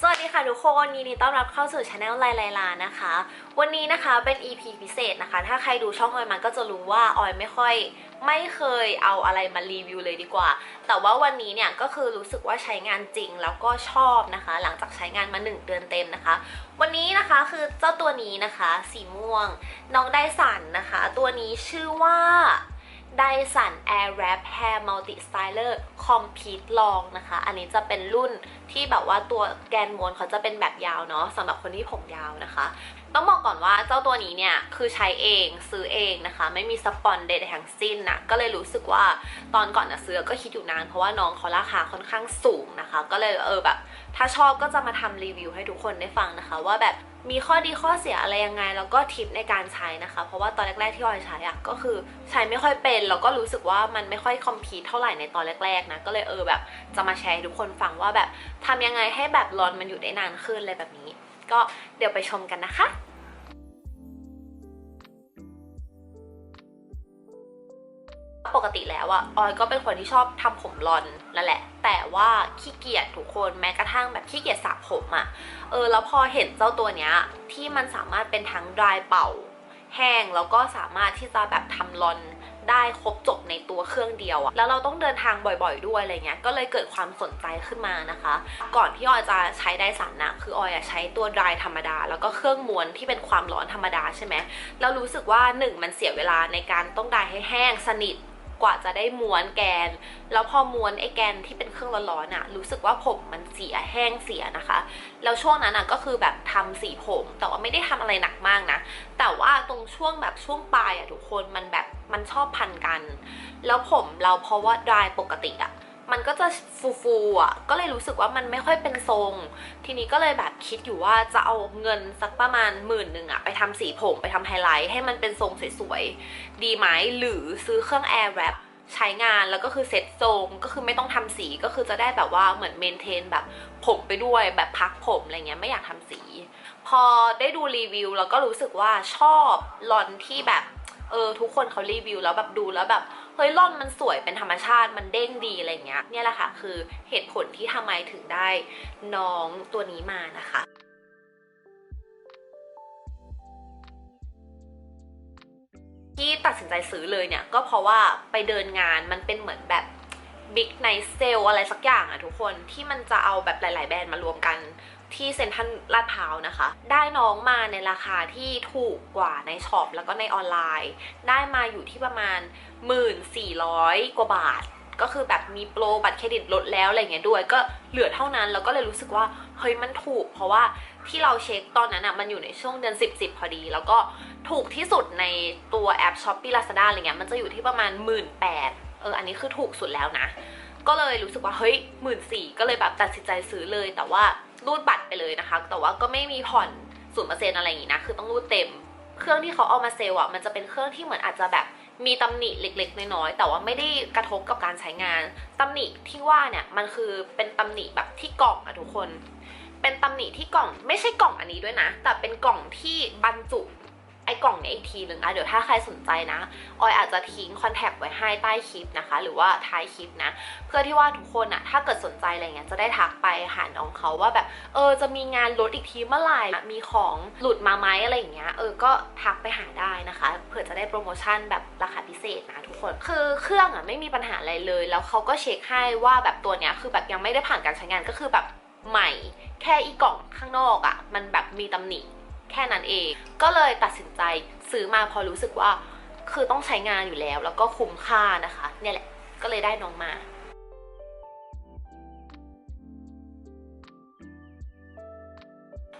สวัสดีค่ะทุกคนยินดีต้อนรับเข้าสู่ช anel ไลไลลานะคะ วันนี้นะคะเป็น EP พิเศษนะคะ ถ้าใครดูช่องออยมาก็จะรู้ว่าออยไม่ค่อยไม่เคยเอาอะไรมารีวิวเลยดีกว่า แต่ว่าวันนี้เนี่ยก็คือรู้สึกว่าใช้งานจริงแล้วก็ชอบนะคะ หลังจากใช้งานมา 1 เดือนเต็มนะคะ วันนี้นะคะคือเจ้าตัวนี้นะคะ สีม่วง น้องไดสันนะคะ ตัวนี้ชื่อว่า ไดสัน Air Wrap Hair Multi Styler Complete Long นะคะ อันนี้จะเป็นรุ่นที่แบบว่าตัวแกนม้วนเขาจะเป็นแบบยาวเนาะสำหรับคนที่ผมยาวนะคะ ต้องบอกก่อนว่าเจ้าตัวนี้เนี่ยคือใช้เองซื้อเองนะคะ ไม่มีสปอนเดททั้งสิ้นนะก็เลยรู้สึกว่าตอนก่อนนะซื้อก็คิดอยู่นานเพราะว่าน้องเขาราคาค่อนข้างสูงนะคะ ก็เลยเออแบบ ถ้าชอบก็จะมาทำรีวิวให้ทุกคนได้ฟังนะคะ ว่าแบบ มีข้อดีข้อเสียอะไรยังไง แล้วก็ทิปในการใช้นะคะ เพราะว่าตอนแรก ๆ ที่ออยใช้อะก็คือใช้ไม่ค่อยเป็น แล้วก็รู้สึกว่ามันไม่ค่อยคอมพีทเท่าไหร่ในตอนแรก ๆ นะ ก็เลยเออแบบจะมาแชร์ให้ทุกคนฟังว่าแบบทำยังไงให้แบบร้อนมันอยู่ได้นานขึ้นอะไรแบบนี้ ก็เดี๋ยวไปชมกันนะคะ ปกติแล้วอะออยก็เป็นคนที่ชอบทำผมรอนนั่นแหละ แต่ว่าขี้เกียจทุกคนแม้กระทั่งแบบขี้เกียจสระผมอะเออแล้วพอเห็นเจ้าตัวเนี้ยที่มันสามารถเป็นทั้งดรายเป่า แห้งแล้วก็สามารถที่จะแบบทำรอนได้ครบจบในตัวเครื่องเดียวอะแล้วเราต้องเดินทางบ่อยๆด้วยอะไรเงี้ย ก็เลยเกิดความสนใจขึ้นมานะคะ ก่อนที่ออยจะใช้ไดสันนะคือออยอะใช้ตัวดรายธรรมดา แล้วก็เครื่องม้วนที่เป็นความร้อนธรรมดาใช่ไหมแล้วรู้สึกว่าหนึ่งมันเสียเวลาในการต้องดรายให้แห้งสนิท กว่าจะได้ม้วนแกน แล้วพอม้วนไอ้แกนที่เป็นเครื่องร้อนๆอะรู้สึกว่าผมมันเสียแห้งเสียนะคะ แล้วช่วงนั้นอะก็คือแบบทำสีผม แต่ว่าไม่ได้ทำอะไรหนักมากนะ แต่ว่าตรงช่วงแบบช่วงปลายอะทุกคนมันแบบมันชอบพันกัน แล้วผมเราเพราะว่าดรายปกติอะ มันก็จะฟูๆอะ ก็เลยรู้สึกว่ามันไม่ค่อยเป็นทรง ทีนี้ก็เลยแบบคิดอยู่ว่าจะเอาเงินสักประมาณหมื่นหนึ่งอะ ไปทำสีผมไปทำไฮไลท์ให้มันเป็นทรงสวยๆ ดีไหมหรือซื้อเครื่อง Air Wrap ใช้งานแล้วก็คือเซ็ตทรงก็คือไม่ต้องทำสีก็คือจะได้แบบว่าเหมือนเมนเทนแบบผมไปด้วยแบบพักผมอะไรเงี้ยไม่อยากทำสี พอได้ดูรีวิวแล้วก็รู้สึกว่าชอบลอนที่แบบเออทุกคนเขารีวิวแล้วแบบดูแล้วแบบ เฮ้ยลอนมันสวยเป็นธรรมชาติมันเด้งดีอะไรเงี้ยเนี่ยแหละค่ะ คือเหตุผลที่ทำไมถึงได้น้องตัวนี้มานะคะที่ตัดสินใจซื้อเลยเนี่ยก็เพราะว่าไปเดินงานมันเป็นเหมือนแบบ บิ๊กไนเซลอะไรสักอย่างอะทุกคนที่มันจะเอาแบบหลาย ๆ แบรนด์มารวมกันที่เซ็นทรัลลาดพร้าวนะคะ ได้น้องมาในราคาที่ถูกกว่าในช็อปแล้วก็ในออนไลน์ ได้มาอยู่ที่ประมาณ 1,400 กว่าบาท ก็คือแบบมีโปรบัตรเครดิตลดแล้วอะไรเงี้ยด้วย ก็เหลือเท่านั้น แล้วก็เลยรู้สึกว่าเฮ้ยมันถูก เพราะว่าที่เราเช็คตอนนั้นอะมันอยู่ในช่วงเดือน 10 10 พอดี แล้วก็ถูกที่สุดในตัวแอป s h อ p e e Lazada อะไรเงี้ยมันจะอยู่ที่ประมาณ 1 8ื่น เอออันนี้คือถูกสุดแล้วนะ ก็เลยรู้สึกว่าเฮ้ยหมื่นสี่ก็เลยแบบตัดสินใจซื้อเลย แต่ว่ารูดบัตรไปเลยนะคะ แต่ว่าก็ไม่มีผ่อนศูนย์เปอร์เซ็นต์อะไรอย่างงี้นะคือต้องรูดเต็ม เครื่องที่เขาเอามาเซลล์อะมันจะเป็นเครื่องที่เหมือนอาจจะแบบมีตำหนิเล็กๆ น้อยๆ แต่ว่าไม่ได้กระทบกับการใช้งานตำหนิที่ว่าเนี่ยมันคือเป็นตำหนิแบบที่กล่องอะทุกคน เป็นตำหนิที่กล่องไม่ใช่กล่องอันนี้ด้วยนะ แต่เป็นกล่องที่บรรจุ ไอ้กล่องเนี้ยอีกทีหนึ่งนะเดี๋ยวถ้าใครสนใจนะ ออยอาจจะทิ้งคอนแทคไว้ให้ใต้คลิปนะคะ หรือว่าท้ายคลิปนะ เพื่อที่ว่าทุกคนอะถ้าเกิดสนใจอะไรเงี้ยจะได้ทักไปหาน้องเขาว่าแบบเออจะมีงานลดอีกทีเมื่อไหร่มีของหลุดมาไหมอะไรอย่างเงี้ยเออก็ทักไปหาได้นะคะ เผื่อจะได้โปรโมชั่นแบบราคาพิเศษนะทุกคนคือเครื่องอะไม่มีปัญหาอะไรเลย แล้วเขาก็เช็คให้ว่าแบบตัวเนี้ยคือแบบยังไม่ได้ผ่านการใช้งานก็คือแบบใหม่ แค่อีกล่องข้างนอกอะมันแบบมีตำหนิ แค่นั้นเอง ก็เลยตัดสินใจซื้อมาพอรู้สึกว่าคือต้องใช้งานอยู่แล้ว แล้วก็คุ้มค่านะคะ เนี่ยแหละก็เลยได้น้องมา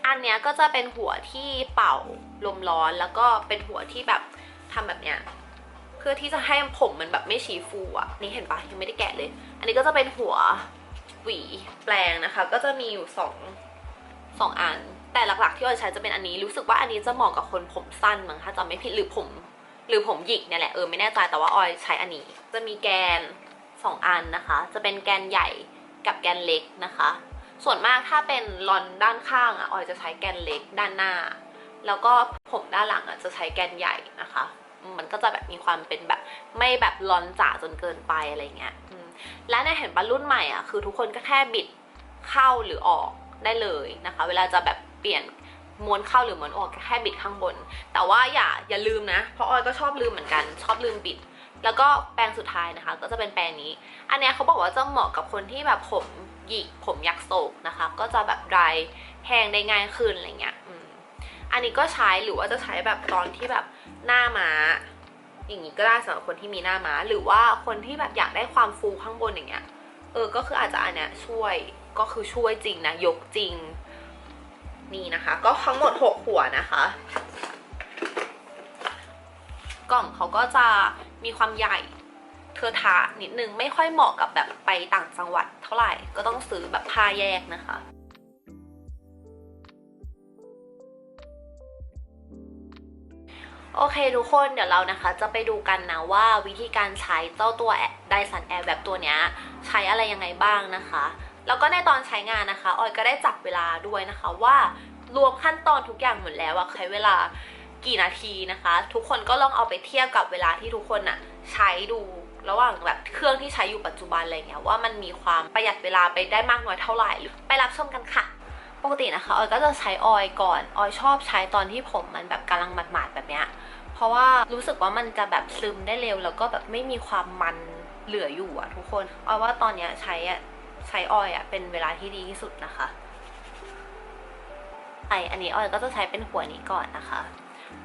อันเนี้ยก็จะเป็นหัวที่เป่าลมร้อนแล้วก็เป็นหัวที่แบบทำแบบเนี้ยเพื่อที่จะให้ผมมันแบบไม่ชี้ฟูอะนี่เห็นปะยังไม่ได้แกะเลย อันนี้ก็จะเป็นหัวหวีแปลงนะคะ ก็จะมีอยู่สองสองอัน แต่หลักๆที่ออยใช้จะเป็นอันนี้รู้สึกว่าอันนี้จะเหมาะกับคนผมสั้นมั้งถ้าจำไม่ผิดหรือผม หรือผมหยิกเนี่ยแหละเออไม่แน่ใจแต่ว่าออยใช้อันนี้ จะมีแกนสองอันนะคะ จะเป็นแกนใหญ่กับแกนเล็กนะคะ ส่วนมากถ้าเป็นลอนด้านข้างอะออยจะใช้แกนเล็กด้านหน้า แล้วก็ผมด้านหลังอะจะใช้แกนใหญ่นะคะ มันก็จะแบบมีความเป็นแบบไม่แบบลอนจ๋าจนเกินไปอะไรเงี้ยและในเห็นปะรุ่นใหม่อะคือทุกคนก็แค่บิดเข้าหรือออกได้เลยนะคะ เวลาจะแบบ เปลี่ยนม้วนเข้าหรือม้วนออกแค่บิดข้างบน แต่ว่าอย่าอย่าลืมนะ เพราะออยก็ชอบลืมเหมือนกัน ชอบลืมบิด แล้วก็แปรงสุดท้ายนะคะ ก็จะเป็นแปรงนี้ อันเนี้ยเขาบอกว่าจะเหมาะกับคนที่แบบผมหยิกผมยักโศกนะคะ ก็จะแบบดรายแห้งได้ง่ายขึ้นอะไรเงี้ยอันนี้ก็ใช้หรือว่าจะใช้แบบตอนที่แบบหน้าม้าอย่างนี้ก็ได้สำหรับคนที่มีหน้าม้า หรือว่าคนที่แบบอยากได้ความฟูข้างบนอย่างเงี้ย เออ ก็คืออาจจะอันเนี้ยช่วยก็คือช่วยจริงนะยกจริง นี่นะคะ ก็ทั้งหมด 6 หัวนะคะ กล่องเขาก็จะมีความใหญ่เทอทะนิดนึงไม่ค่อยเหมาะกับแบบไปต่างจังหวัดเท่าไหร่ก็ต้องซื้อแบบผ้าแยกนะคะโอเคทุกคนเดี๋ยวเรานะคะจะไปดูกันนะว่าวิธีการใช้เจ้าตัวไดสันแอร์แบบตัวเนี้ยใช้อะไรยังไงบ้างนะคะ แล้วก็ในตอนใช้งานนะคะ ออยก็ได้จับเวลาด้วยนะคะว่ารวมขั้นตอนทุกอย่างหมดแล้วอะใช้เวลากี่นาทีนะคะ ทุกคนก็ลองเอาไปเทียบกับเวลาที่ทุกคนอะใช้ดูระหว่างแบบเครื่องที่ใช้อยู่ปัจจุบันอะไรเงี้ยว่ามันมีความประหยัดเวลาไปได้มากน้อยเท่าไหร่ไปรับชมกันค่ะ ปกตินะคะออยก็จะใช้ออยก่อนออยชอบใช้ตอนที่ผมมันแบบกำลังหมาดๆแบบเนี้ยเพราะว่ารู้สึกว่ามันจะแบบซึมได้เร็ว แล้วก็แบบไม่มีความมันเหลืออยู่อะทุกคนออยว่าตอนเนี้ยใช้อะ ใช้ออยอะเป็นเวลาที่ดีที่สุดนะคะไออันนี้ออยก็จะใช้เป็นหัวนี้ก่อนนะคะ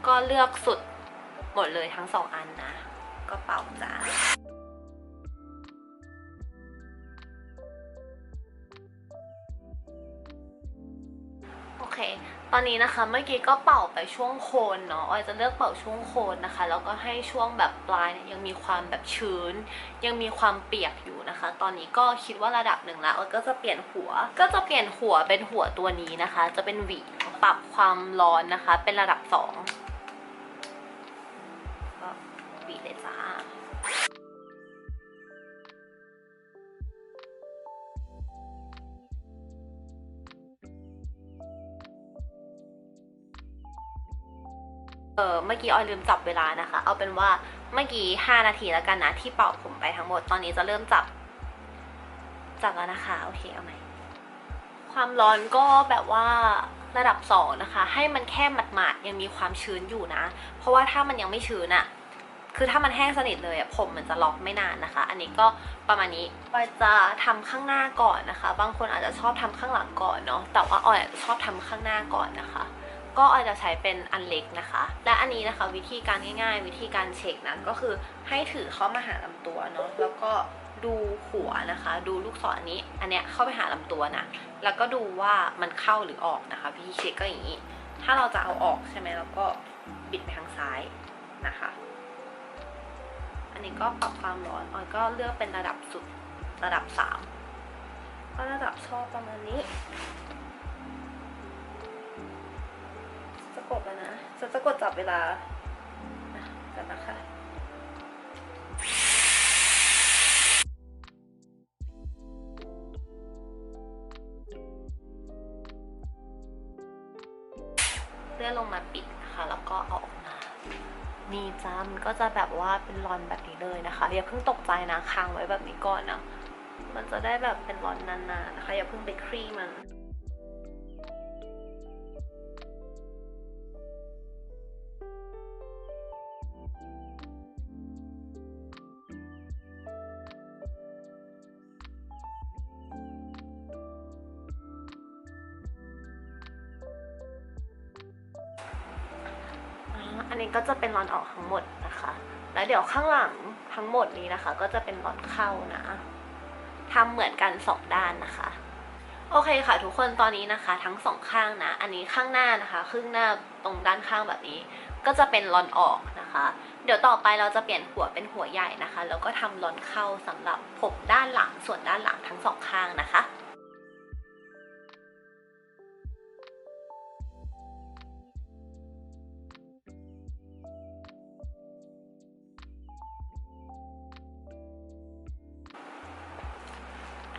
ก็เลือกสุดหมดเลยทั้งสองอันนะ ก็เป่าจ้าโอเค ตอนนี้นะคะเมื่อกี้ก็เป่าไปช่วงโคนเนาะออยจะเลือกเป่าช่วงโคนนะคะ แล้วก็ให้ช่วงแบบปลายเนี่ยยังมีความแบบชื้น ยังมีความเปียกอยู่ นะคะ ตอนนี้ก็คิดว่าระดับหนึ่งแล้วก็จะเปลี่ยนหัว ก็จะเปลี่ยนหัวเป็นหัวตัวนี้นะคะ จะเป็นหวีปรับความร้อนนะคะ เป็นระดับสองก็หวีเลยจ้าเออเมื่อกี้ออยลืมจับเวลานะคะ เอาเป็นว่าเมื่อกี้ 5 นาทีแล้วกันนะที่เป่าผมไปทั้งหมด ตอนนี้จะเริ่มจับ จับแล้วนะคะ โอเคเอาใหม่ ความร้อนก็แบบว่าระดับ2นะคะ ให้มันแค่หมาดๆยังมีความชื้นอยู่นะ เพราะว่าถ้ามันยังไม่ชื้นอะคือถ้ามันแห้งสนิทเลยอะผมมันจะล็อกไม่นานนะคะ อันนี้ก็ประมาณนี้ออยจะทำข้างหน้าก่อนนะคะ บางคนอาจจะชอบทำข้างหลังก่อนเนาะแต่ว่าออยอาจจะชอบทำข้างหน้าก่อนนะคะ ก็ออยจะใช้เป็นอันเล็กนะคะ และอันนี้นะคะวิธีการง่าย ๆ วิธีการเช็คนะก็คือให้ถือเข้ามาหาลำตัวเนาะแล้วก็ดูหัวนะคะ ดูลูกศรนนี้ อันเนี้ยเข้าไปหาลำตัวนะ แล้วก็ดูว่ามันเข้าหรือออกนะคะวิธีเช็คก็อย่างนี้ ถ้าเราจะเอาออกใช่ไหมเราก็บิดไปทางซ้ายนะคะ อันนี้ก็ปรับความร้อนออยก็เลือกเป็นระดับสุดระดับสามก็ระดับชอบประมาณนี้ กดแล้วนะจะจะกดจับเวลากันนะคะเลื่อนลงมาปิดนะคะแล้วก็เอาออกมานี่จ้ามันก็จะแบบว่าเป็นรอนแบบนี้เลยนะคะอย่าเพิ่งตกใจนะค้างไว้แบบนี้ก่อนนะมันจะได้แบบเป็นรอนนานๆนะคะอย่าเพิ่งไปคลี่มัน อันนี้ก็จะเป็นรอนออกทั้งหมดนะคะ แล้วเดี๋ยวข้างหลังทั้งหมดนี้นะคะ ก็จะเป็นรอนเข้านะทำเหมือนกันสองด้านนะคะ โอเคค่ะ ทุกคนตอนนี้นะคะ ทั้งสองข้างนะ อันนี้ข้างหน้านะคะครึ่งหน้าตรงด้านข้างแบบนี้ ก็จะเป็นรอนออกนะคะ เดี๋ยวต่อไปเราจะเปลี่ยนหัวเป็นหัวใหญ่นะคะ แล้วก็ทำรอนเข้าสำหรับผมด้านหลังส่วนด้านหลังทั้งสองข้างนะคะ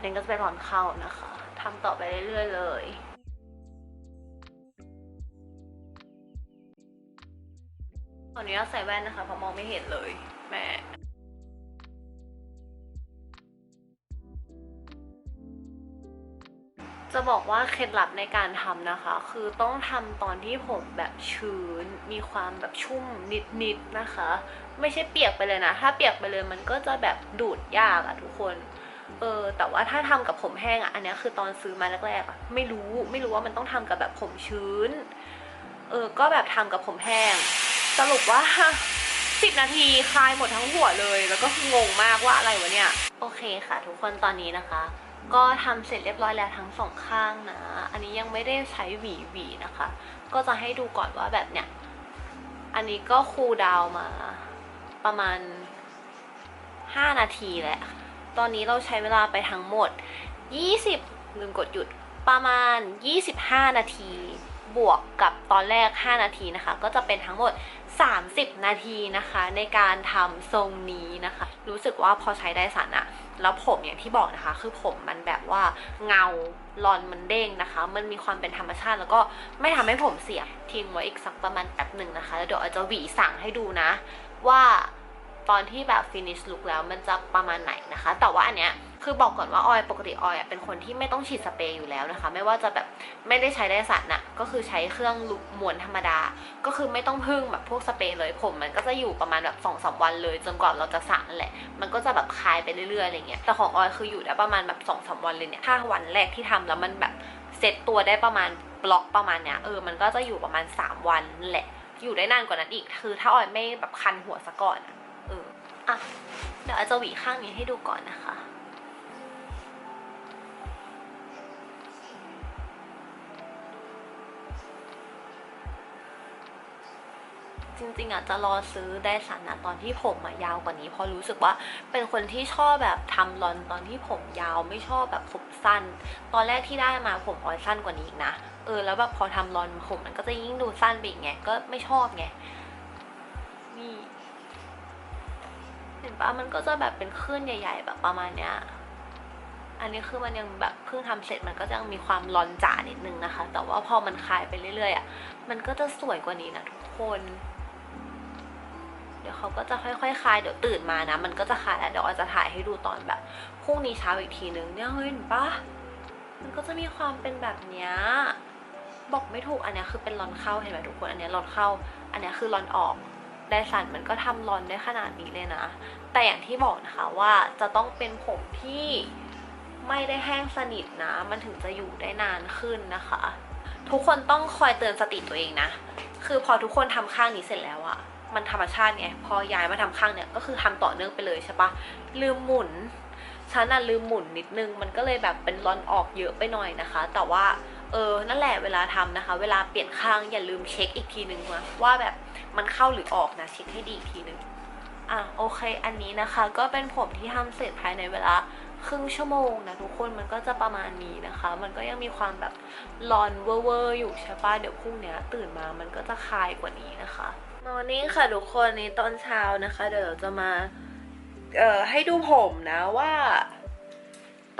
อันนี้ก็จะเป็นรอนเข้านะคะทำต่อไปเรื่อยๆเลยตอนนี้ใส่แว่นนะคะเพราะมองไม่เห็นเลยแม่จะจะบอกว่าเคล็ดลับในการทำนะคะ คือต้องทำตอนที่ผมแบบชื้น มีความแบบชุ่มนิดๆนะคะ ไม่ใช่เปียกไปเลยนะ ถ้าเปียกไปเลยมันก็จะแบบดูดยากอะทุกคน เออแต่ว่าถ้าทำกับผมแห้งอะอันนี้คือตอนซื้อมาแรกๆอะไม่รู้ไม่รู้ว่ามันต้องทำกับแบบผมชื้น เออก็แบบทำกับผมแห้ง สรุปว่าสิบนาทีคลายหมดทั้งหัวเลย แล้วก็งงมากว่าอะไรวะเนี่ย โอเคค่ะ ทุกคนตอนนี้นะคะ ก็ทำเสร็จเรียบร้อยแล้วทั้งสองข้างนะ อันนี้ยังไม่ได้ใช้หวีหวีนะคะ ก็จะให้ดูก่อนว่าแบบเนี้ยอันนี้ก็คูลดาวมาประมาณ 5 นาทีแหละ ตอนนี้เราใช้เวลาไปทั้งหมด 20ลืมกดหยุดประมาณ 25 นาที บวกกับตอนแรก 5 นาทีนะคะ ก็จะเป็นทั้งหมด 30 นาทีนะคะ ในการทำทรงนี้นะคะ รู้สึกว่าพอใช้ได้สันอะแล้วผมอย่างที่บอกนะคะ คือผมมันแบบว่าเงาลอนมันเด้งนะคะ มันมีความเป็นธรรมชาติ แล้วก็ไม่ทำให้ผมเสียทิ้งไว้อีกสักประมาณแป๊บหนึ่งนะคะ แล้วเดี๋ยวอาจจะหวีสั่งให้ดูนะ ว่า ตอนที่แบบ finish look แล้วมันจะประมาณไหนนะคะ แต่ว่าอันเนี้ยคือบอกก่อนว่าออยปกติออยเป็นคนที่ไม่ต้องฉีดสเปรย์อยู่แล้วนะคะ ไม่ว่าจะแบบไม่ได้ใช้ไดสันอะก็คือใช้เครื่องลูกม้วนธรรมดา ก็คือไม่ต้องพึ่งแบบพวกสเปรย์เลยผม มันก็จะอยู่ประมาณแบบสองสามวันเลยจนกว่าเราจะสระนั่นแหละ มันก็จะแบบคลายไปเรื่อยๆอะไรเงี้ยแต่ของออยคืออยู่ได้ประมาณแบบสองสามวันเลยเนี่ยถ้าวันแรกที่ทำแล้วมันแบบเซตตัวได้ประมาณบล็อกประมาณเนี้ยเออมันก็จะอยู่ประมาณสามวันแหละ อยู่ได้นานกว่านั้นอีกคือถ้าออยไม่แบบคันหัวซะก่อนอะ อะ เดี๋ยวอาจจะหวีข้างนี้ให้ดูก่อนนะคะ จริงๆอะจะรอซื้อได้สันนะตอนที่ผมอะยาวกว่านี้เพราะรู้สึกว่าเป็นคนที่ชอบแบบทำรอนตอนที่ผมยาวไม่ชอบแบบผมสั้น ตอนแรกที่ได้มาผมออยสั้นกว่านี้อีกนะเออแล้วแบบพอทำรอนผมมันก็จะยิ่งดูสั้นไปอีกไงก็ไม่ชอบไงนี่ เห็นปะมันก็จะแบบเป็นคลื่นใหญ่ ๆ แบบประมาณเนี้ย อันนี้คือมันยังแบบเพิ่งทำเสร็จมันก็จะยังมีความร้อนจ๋านิดนึงนะคะ แต่ว่าพอมันคลายไปเรื่อยๆอะ มันก็จะสวยกว่านี้นะทุกคน เดี๋ยวเขาก็จะค่อยๆคลายเดี๋ยวตื่นมานะ มันก็จะคลายแล้วเดี๋ยวอาจจะถ่ายให้ดูตอนแบบพรุ่งนี้เช้าอีกทีนึงเนี่ยเฮ้ยเห็นปะมันก็จะมีความเป็นแบบเนี้ยบอกไม่ถูกอันนี้คือเป็นรอนเข้าเห็นไหมทุกคนอันนี้ยรอนเข้า อันนี้คือรอนออก ไดสันมันก็ทำรอนได้ขนาดนี้เลยนะ แต่อย่างที่บอกนะคะว่าจะต้องเป็นผมที่ไม่ได้แห้งสนิทนะ มันถึงจะอยู่ได้นานขึ้นนะคะ ทุกคนต้องคอยเตือนสติตัวเองนะ คือพอทุกคนทำข้างนี้เสร็จแล้วอะมันธรรมชาติไง พอย้ายมาทำข้างเนี่ยก็คือทำต่อเนื่องไปเลยใช่ปะลืมหมุน ฉันน่ะลืมหมุนนิดนึง มันก็เลยแบบเป็นรอนออกเยอะไปหน่อยนะคะ แต่ว่าเออ นั่นแหละเวลาทำนะคะ เวลาเปลี่ยนข้างอย่าลืมเช็คอีกทีนึงว่าแบบ มันเข้าหรือออกนะเช็คให้ดีอีกทีนึงอะโอเค อันนี้นะคะ ก็เป็นผมที่ทำเสร็จภายในเวลาครึ่งชั่วโมงนะทุกคนมันก็จะประมาณนี้นะคะ มันก็ยังมีความแบบร้อนเวอร์อยู่ใช่ปะเดี๋ยวพรุ่งนี้ตื่นมามันก็จะคลายกว่านี้นะคะมอร์นิ่งค่ะทุกคนนี่ตอนเช้านะคะ เดี๋ยวเราจะมาเอ่อให้ดูผมนะว่า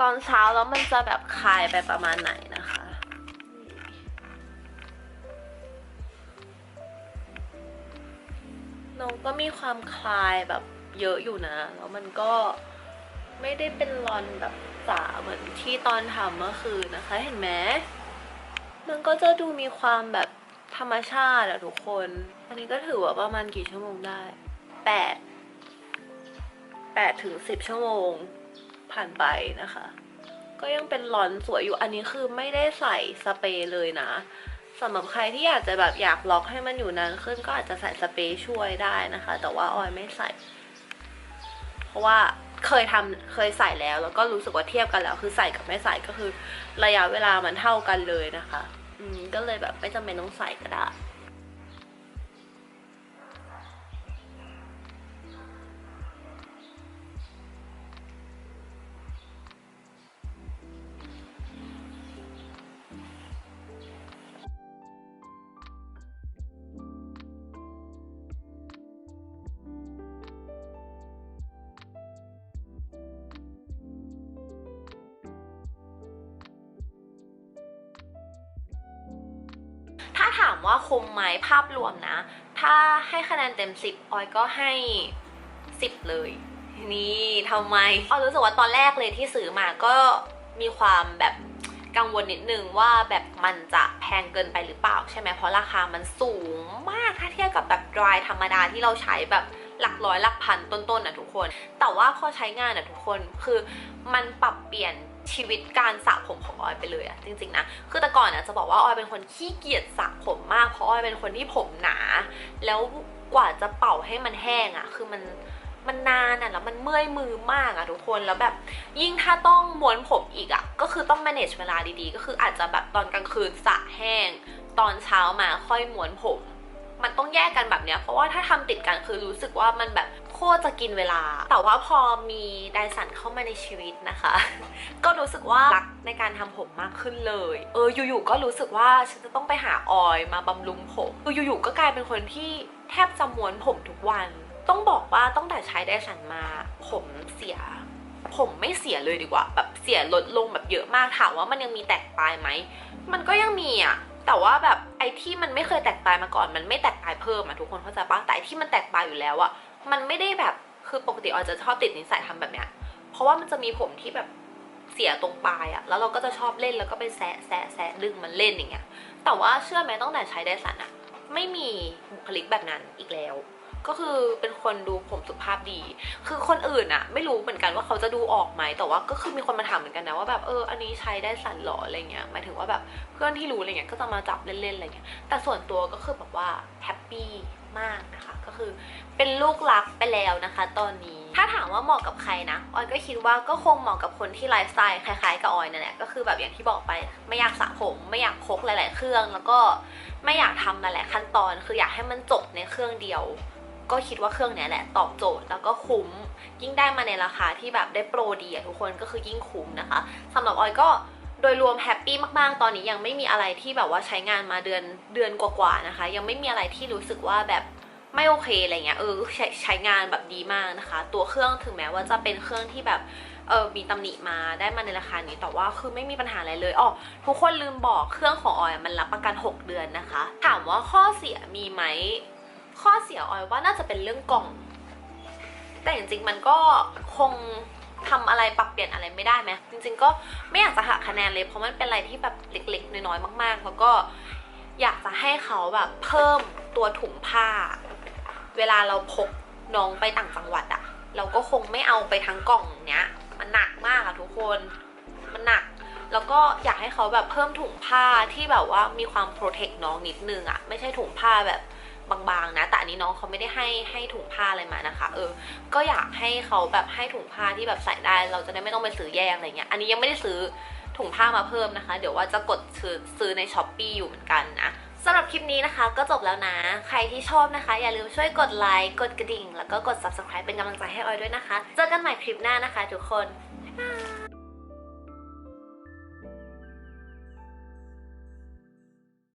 ตอนเช้าแล้วมันจะแบบคลายไปประมาณไหน น้องก็มีความคลายแบบเยอะอยู่นะ แล้วมันก็ไม่ได้เป็นรอนแบบจ๋าเหมือนที่ตอนทำเมื่อคืนนะคะ เห็นไหมมันก็จะดูมีความแบบธรรมชาติอะทุกคน อันนี้ก็ถือว่าประมาณกี่ชั่วโมงได้แปดแปดถึงสิบชั่วโมงผ่านไปนะคะ ก็ยังเป็นรอนสวยอยู่อันนี้คือไม่ได้ใส่สเปรย์เลยนะ สำหรับใครที่อยากจะแบบอยากล็อกให้มันอยู่นานขึ้นก็อาจจะใส่สเปรย์ช่วยได้นะคะ แต่ว่าออยไม่ใส่ เพราะว่าเคยทำเคยใส่แล้ว แล้วก็รู้สึกว่าเทียบกันแล้ว คือใส่กับไม่ใส่ก็คือ ระยะเวลามันเท่ากันเลยนะคะ อืมก็เลยแบบไม่จำเป็นต้องใส่ก็ได้ วมนะ ถ้าให้คะแนนเต็ม 10 ออยก็ให้ 10 เลย นี่ทำไมออยรู้สึกว่าตอนแรกเลยที่ซื้อมาก็มีความแบบกังวลนิดนึงว่าแบบมันจะแพงเกินไปหรือเปล่าใช่ไหมเพราะราคามันสูงมากถ้าเทียบกับแบบ dry ธรรมดาที่เราใช้แบบหลักร้อยหลักพันต้นๆนะทุกคน แต่ว่าพอใช้งานนะทุกคนคือมันปรับเปลี่ยน ชีวิตการสระผมของออยไปเลยอะจริงๆนะคือแต่ก่อนอะจะบอกว่าออยเป็นคนขี้เกียจสระผมมากเพราะออยเป็นคนที่ผมหนา แล้วกว่าจะเป่าให้มันแห้งอะคือมันมันนานอะแล้วมันเมื่อยมือมากอะทุกคนแล้วแบบยิ่งถ้าต้องม้วนผมอีกอะก็คือต้อง manage เวลาดีๆ ก็คืออาจจะแบบตอนกลางคืนสระแห้ง ตอนเช้ามาค่อยม้วนผม มันต้องแยกกันแบบเนี้ยเพราะว่าถ้าทำติดกันคือรู้สึกว่ามันแบบ ตรจะกินเวลา แต่ว่าพอมีไดสันเข้ามาในชีวิตนะคะ ก็รู้สึกว่ารักในการทำผมมากขึ้นเลย เอออยู่ๆก็รู้สึกว่าฉันจะต้องไปหาออยมาบำรุงผมคืออยู่ๆก็กลายเป็นคนที่แทบจะม้วนผมทุกวัน ต้องบอกว่าตั้งแต่ใช้ไดสันมา ผมเสีย ผมไม่เสียเลยดีกว่า แบบเสียลดลงแบบเยอะมากถามว่ามันยังมีแตกปลายไหมมันก็ยังมีอะแต่ว่าแบบไอ้ที่มันไม่เคยแตกปลายมาก่อน มันไม่แตกปลายเพิ่มอะทุกคนเข้าใจปะแต่ที่มันแตกปลายอยู่แล้วอะ มันไม่ได้แบบคือปกติออยจะชอบติดนิสัยทำแบบเนี้ย เพราะว่ามันจะมีผมที่แบบเสียตรงปลายอะแล้วเราก็จะชอบเล่นแล้วก็ไปแซะแซะแซะดึงมันเล่นอย่างเงี้ย แต่ว่าเชื่อไหมตั้งแต่ใช้ไดสันอะไม่มีบุคลิกแบบนั้นอีกแล้ว ก็คือเป็นคนดูผมสุภาพดี คือคนอื่นอะไม่รู้เหมือนกันว่าเขาจะดูออกไหม แต่ว่าก็คือมีคนมาถามเหมือนกันนะว่าแบบเอออันนี้ใช้ได้สันหรออะไรเงี้ย หมายถึงว่าแบบเพื่อนที่รู้อะไรเงี้ยก็จะมาจับเล่นๆอะไรเงี้ย แต่ส่วนตัวก็คือแบบว่าแฮปปี้มากนะคะ ก็คือ เป็นลูกรักไปแล้วนะคะ ตอนนี้ ถ้าถามว่าเหมาะกับใครนะออยก็คิดว่าก็คงเหมาะกับคนที่ไลฟ์สไตล์คล้ายๆกับออยนั่นแหละก็คือแบบอย่างที่บอกไปไม่อยากสระผม ไม่อยากพกหลาย ๆ เครื่อง แล้วก็ไม่อยากทำหลายๆขั้นตอน คืออยากให้มันจบในเครื่องเดียว ก็คิดว่าเครื่องนี้แหละตอบโจทย์แล้วก็คุ้ม ยิ่งได้มาในราคาที่แบบได้โปรดีอะทุกคนก็คือยิ่งคุ้มนะคะสำหรับออยก็โดยรวมแฮปปี้มากๆ ตอนนี้ยังไม่มีอะไรที่แบบว่าใช้งานมาเดือนเดือนกว่าๆนะคะ ยังไม่มีอะไรที่รู้สึกว่าแบบ ไม่โอเคอะไรเงี้ยเออใช้ใช้งานแบบดีมากนะคะ ตัวเครื่องถึงแม้ว่าจะเป็นเครื่องที่แบบเออมีตำหนิมาได้มาในราคานี้แต่ว่าคือไม่มีปัญหาอะไรเลยอ๋อทุกคนลืมบอกเครื่องของออยมันรับประกัน 6 เดือนนะคะ ถามว่าข้อเสียมีไหมข้อเสียออยว่าน่าจะเป็นเรื่องกล่อง แต่จริงๆมันก็คงทำอะไรปรับเปลี่ยนอะไรไม่ได้ไหมจริง ๆ ก็ไม่อยากจะหักคะแนนเลยเพราะมันเป็นอะไรที่แบบเล็กๆ น้อยๆมาก ๆ แล้วก็อยากจะให้เขาแบบเพิ่มตัวถุงผ้า เวลาเราพกน้องไปต่างจังหวัดอะเราก็คงไม่เอาไปทั้งกล่องเนี้ย มันหนักมากอะทุกคน มันหนัก แล้วก็อยากให้เขาแบบเพิ่มถุงผ้าที่แบบว่ามีความโปรเทคน้องนิดนึงอะไม่ใช่ถุงผ้าแบบบางๆนะแต่อันนี้น้องเขาไม่ได้ให้ให้ถุงผ้าอะไรมานะคะ เออ ก็อยากให้เขาแบบให้ถุงผ้าที่แบบใส่ได้ เราจะได้ไม่ต้องไปซื้อแยกอะไรเงี้ย อันนี้ยังไม่ได้ซื้อถุงผ้ามาเพิ่มนะคะ เดี๋ยวว่าจะกดซื้อซื้อในช้อปปีอยู่เหมือนกันนะ สำหรับคลิปนี้นะคะก็จบแล้วนะ ใครที่ชอบนะคะ อย่าลืมช่วยกดไลค์กดกระดิ่ง แล้วก็กด subscribe เป็นกำลังใจให้ออยด้วยนะคะ เจอกันใหม่คลิปหน้านะคะทุกคน บ๊ายบาย